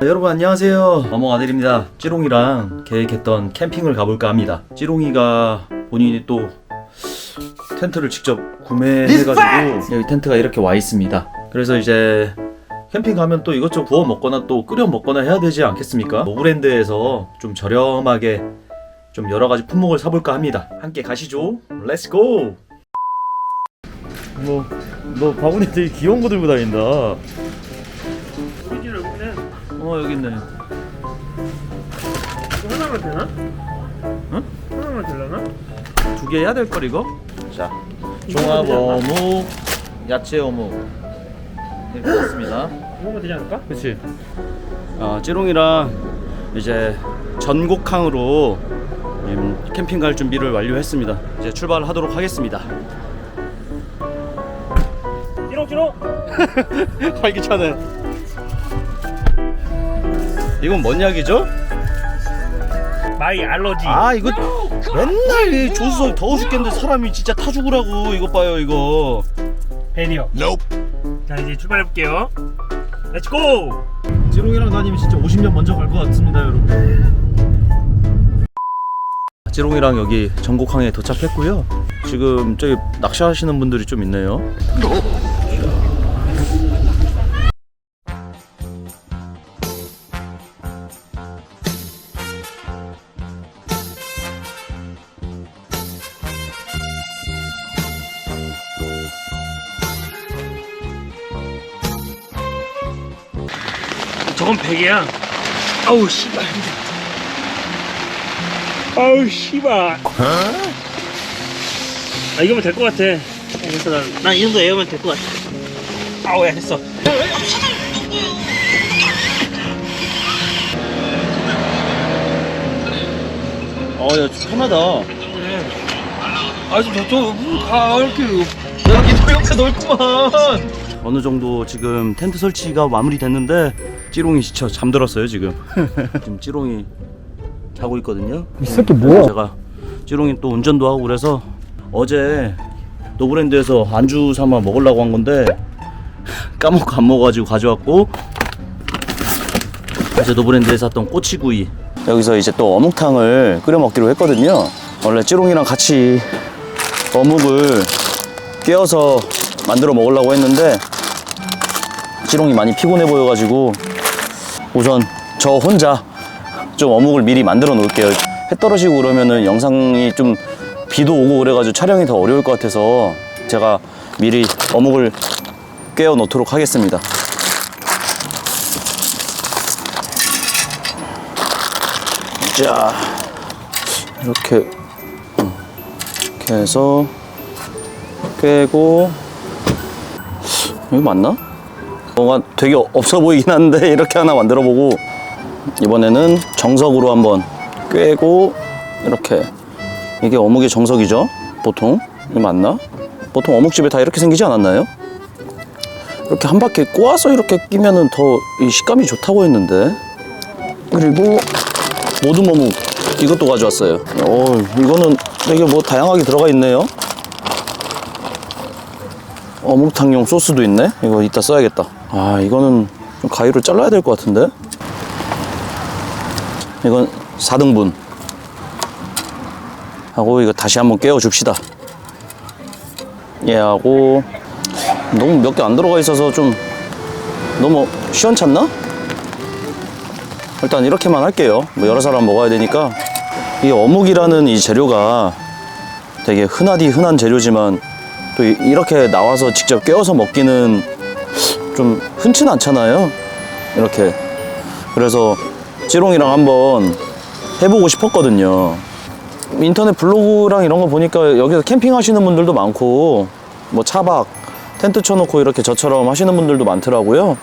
네, 여러분 안녕하세요. 어몽 아들입니다. 찌롱이랑 계획했던 캠핑을 가볼까 합니다. 찌롱이가 본인이 또 텐트를 직접 구매해가지고 여기 텐트가 이렇게 와 있습니다. 그래서 이제 캠핑 가면 또 이것저것 구워 먹거나 또 끓여 먹거나 해야 되지 않겠습니까? 노브랜드에서 좀 저렴하게 좀 여러 가지 품목을 사볼까 합니다. 함께 가시죠. 렛츠고 뭐, 너 바구니 되게 귀여운 거 들고 다닌다 어 여기 있네 이거 하나만 되나? 응? 하나만 되려나? 두 개 해야 될 걸 이거? 자 종합 어묵 야채 어묵 이렇게 넣습니다 이거만 되지 않을까? 그치 어, 찌롱이랑 이제 전곡항으로 음, 캠핑 갈 준비를 완료했습니다 이제 출발하도록 하겠습니다 찌롱찌롱! 활기차네 이건 뭔 약이죠? 마이 알러지. 아 이거 맨날 이 조수석 더워 죽겠는데 사람이 진짜 타 죽으라고 이거 봐요 이거. 배리어 자 이제 출발해 볼게요. 렛츠고! 찌롱이랑 다니면 진짜 50년 먼저 갈 것 같습니다 여러분. 찌롱이랑 여기 전곡항에 도착했고요. 지금 저기 낚시하시는 분들이 좀 있네요 저건 베개야 아우 씨발 아우 씨발 아 이거면 될 것 같아 그래서 난, 난이 정도 에어면 될 것 같아 아우 야 됐어 어야 편하다 아좀 저쪽 가 이렇게 여기 너 옆에 넓구만 어느 정도 지금 텐트 설치가 마무리됐는데 찌롱이 지쳐 잠들었어요 지금. 지금 찌롱이 자고 있거든요. 이 새끼 뭐야? 제가 찌롱이 또 운전도 하고 그래서 어제 노브랜드에서 안주 삼아 먹으려고 한 건데 까먹고 안 먹어가지고 가져왔고 어제 노브랜드에서 샀던 꼬치구이. 여기서 이제 또 어묵탕을 끓여 먹기로 했거든요. 원래 찌롱이랑 같이 어묵을 깨어서 만들어 먹으려고 했는데 찌롱이 많이 피곤해 보여가지고 우선 저 혼자 좀 어묵을 미리 만들어 놓을게요. 해 떨어지고 그러면은 영상이 좀 비도 오고 그래가지고 촬영이 더 어려울 것 같아서 제가 미리 어묵을 깨어 놓도록 하겠습니다. 자, 이렇게, 음, 이렇게 해서 꿰고, 이거 맞나? 뭔가 되게 없어 보이긴 한데 이렇게 하나 만들어 보고 이번에는 정석으로 한번 꿰고 이렇게. 이게 어묵의 정석이죠? 보통? 이거 맞나? 보통 어묵집에 다 이렇게 생기지 않았나요? 이렇게 한 바퀴 꼬아서 이렇게 끼면은 더 이 식감이 좋다고 했는데. 그리고 모둠 어묵. 이것도 가져왔어요. 어 이거는 되게 뭐 다양하게 들어가 있네요 어묵탕용 소스도 있네? 이거 이따 써야겠다. 아 이거는 좀 가위로 잘라야 될 것 같은데? 이건 4등분. 하고 이거 다시 한번 깨워 줍시다. 얘하고. 너무 몇 개 안 들어가 있어서 좀 너무 시원찮나? 일단 이렇게만 할게요. 뭐 여러 사람 먹어야 되니까. 이 어묵이라는 이 재료가 되게 흔하디 흔한 재료지만 또 이- 이렇게 나와서 직접 깨워서 먹기는 좀 흔치 는 않잖아요 이렇게 그래서 찌롱이랑 한번 해보고 싶었거든요. 인터넷 블로그랑 이런 거 보니까 여기서 캠핑 하시는 분들도 많고, 뭐 차박, 텐트 쳐놓고 이렇게 저처럼 하시는 분들도 많더라고요.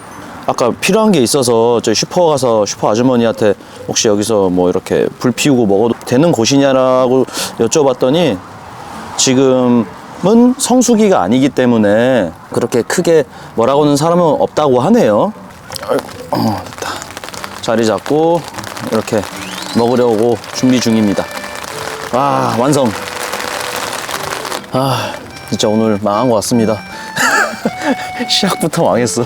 아까 필요한 게 있어서 저희 슈퍼 가서 슈퍼 아주머니한테 혹시 여기서 뭐 이렇게 불 피우고 먹어도 되는 곳이냐라고 여쭤봤더니 지금 은 성수기가 아니기 때문에 그렇게 크게 뭐라고는 사람은 없다고 하네요. 어, 됐다. 자리 잡고 이렇게 먹으려고 준비 중입니다. 와 완성. 아 진짜 오늘 망한 것 같습니다. 시작부터 망했어.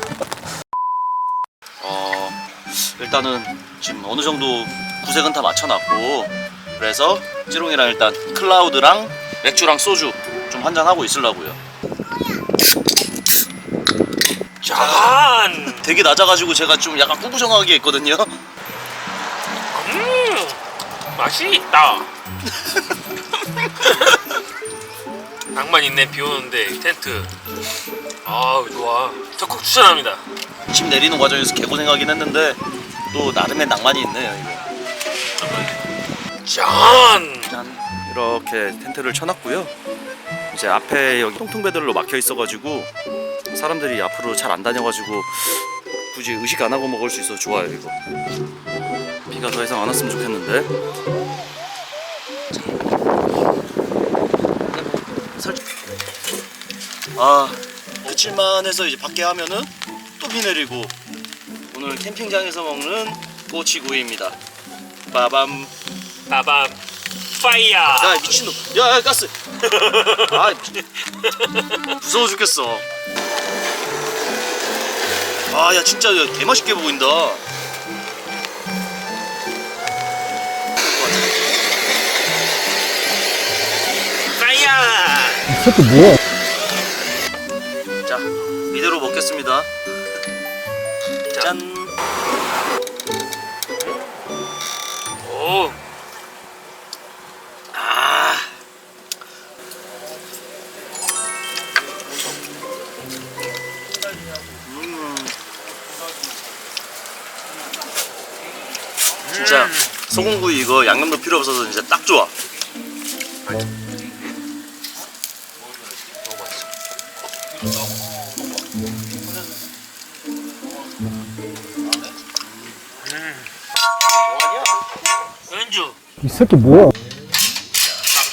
일단은 지금 어느 정도 구색은 다 맞춰놨고 그래서 찌롱이랑 일단 클라우드랑 맥주랑 소주 좀 한잔 하고 있으려고요. 짠! 되게 낮아가지고 제가 좀 약간 꾸부정하게 했거든요. 음, 맛이 있다. 낭만 있네 비 오는데 텐트. 아 좋아. 적극 추천합니다. 짐 내리는 과정에서 개고생하긴 했는데 또 나름의 낭만이 있네요. 이거. 짠! 짠 이렇게 텐트를 쳐놨고요. 이제 앞에 여기 통통배들로 막혀 있어가지고 사람들이 앞으로 잘 안 다녀가지고 굳이 의식 안 하고 먹을 수 있어서 좋아요 이거. 비가 더 이상 안 왔으면 좋겠는데. 살짝. 아 그칠만 해서 이제 밖에 하면은 또 비 내리고 오늘 캠핑장에서 먹는 꼬치구이입니다. 빠밤. 빠밤. 파이어. 야 미친놈 야, 야 가스 아 무서워 죽겠어. 아 야 진짜 개맛있게 보인다. 파이어. 자 이대로 먹겠습니다. 짠 진짜 소금구이 이거 양념도 필요 없어서 진짜 딱 좋아. 연주. 이 새끼 뭐야? 막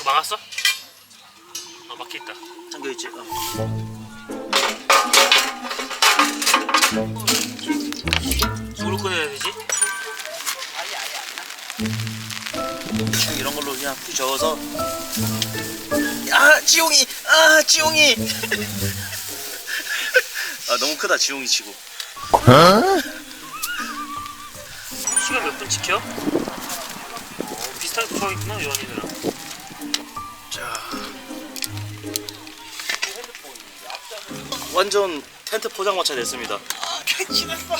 막았어? 어 막혀 있다. 잠겨 있지. 어. 뭐로 꺼내야 되지? 그냥 푹 저어서. 아 지용이, 아 지용이. 아 너무 크다 지용이 치고. 시간 몇 분 지켜? 어, 비슷하게 붙어 있구나 연인이랑. 완전 텐트 포장마차 됐습니다. 아, 개치됐어.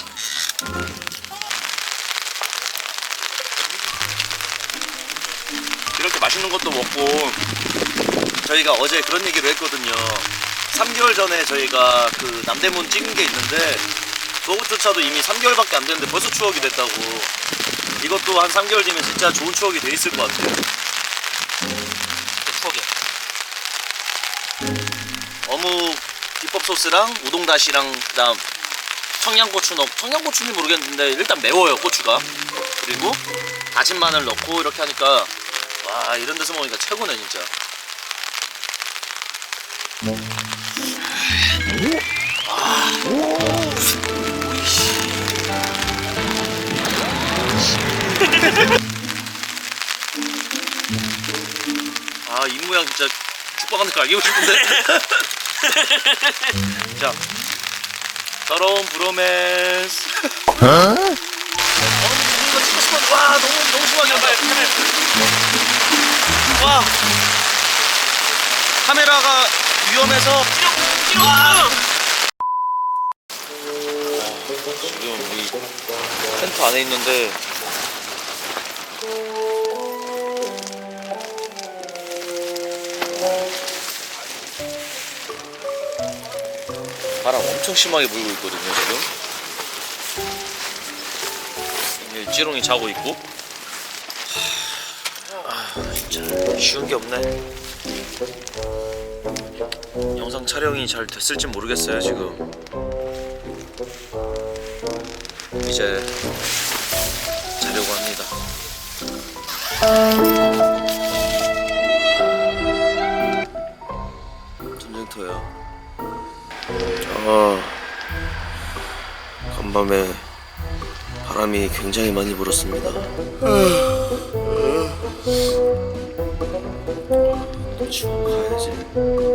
맛있는 것도 먹고 저희가 어제 그런 얘기를 했거든요. 3개월 전에 저희가 그 남대문 찍은 게 있는데 그것조차도 이미 3개월밖에 안 됐는데 벌써 추억이 됐다고. 이것도 한 3개월 뒤면 진짜 좋은 추억이 돼 있을 것 같아요. 추억이야. 어묵 비법 소스랑 우동 다시랑 그다음 청양고추 넣 청양고추는 모르겠는데 일단 매워요 고추가 그리고 다진 마늘 넣고 이렇게 하니까 와 이런 데서 먹으니까 최고네 진짜. 아이 모양 진짜 죽박한테 갈기고 싶은데. 자 더러운 브로맨스. 어? 이거 싶어 와 너무 카메라가 위험해서. 와 지금 이 텐트 안에 있는데. 바람 엄청 심하게 불고 있거든요 지금. 이게 찌롱이 자고 있고. 아 진짜 쉬운 게 없네 영상 촬영이 잘 됐을지 모르겠어요 지금. 이제 자려고 합니다. 전쟁터야 아, 간밤에 바람이 굉장히 많이 불었습니다. 지금 가야지.